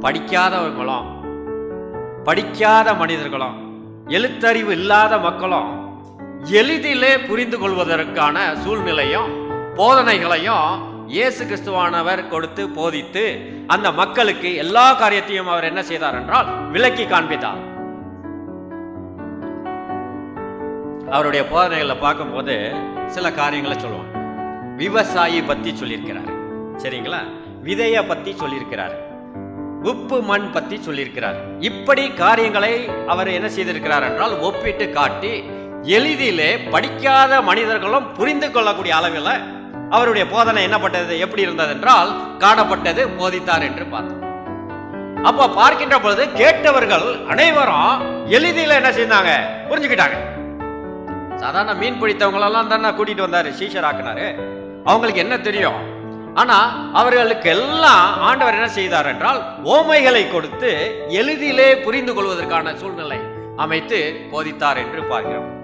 படிக்காதவர்களும் படிக்காத மனிதர்களும் எழுத்தறிவு இல்லாத மக்களும் எளிதிலே புரிந்து கொள்வதற்கான சூழ்நிலையும் போதனைகளையும் இயேசு கிறிஸ்துவானவர் கொடுத்து போதித்து அந்த மக்களுக்கு எல்லா காரியத்தையும் அவர் என்ன செய்தார் என்றால் விலக்கி காண்பித்தார். அவருடைய போதனைகளை பார்க்கும்போது சில காரியங்களை சொல்லுவாங்க. விவசாயி பத்தி சொல்லியிருக்கிறார். சரிங்களா? விதைய பத்தி சொல்லியிருக்கிறார். உப்பு மண் பத்தி சொல்லியிருக்கிறார். இப்படி காரியங்களை அவர் என்ன செய்திருக்கிறார் என்றால் ஒப்பிட்டு காட்டி எளிதிலே படிக்காத மனிதர்களும் புரிந்து கொள்ளக்கூடிய அளவில் அவருடைய போதனை என்னப்பட்டது எப்படி இருந்தது என்றால் காணப்பட்டது போதித்தார் என்று பார்த்தோம். அப்போ பார்க்கின்ற பொழுது கேட்டவர்கள் அனைவரும் எளிதில் என்ன செய்தாங்க புரிஞ்சுக்கிட்டாங்க. சாதாரண மீன் பிடித்தவங்களெல்லாம் தானே கூட்டிட்டு வந்தாரு சீஷர் ஆக்குனாரு. அவங்களுக்கு என்ன தெரியும்? ஆனா அவர்களுக்கு எல்லாம் ஆண்டவர் என்ன செய்தார் என்றால் ஓமைகளை கொடுத்து எளிதிலே புரிந்து கொள்வதற்கான சூழ்நிலை அமைத்து போதித்தார் என்று பார்க்கிறோம்.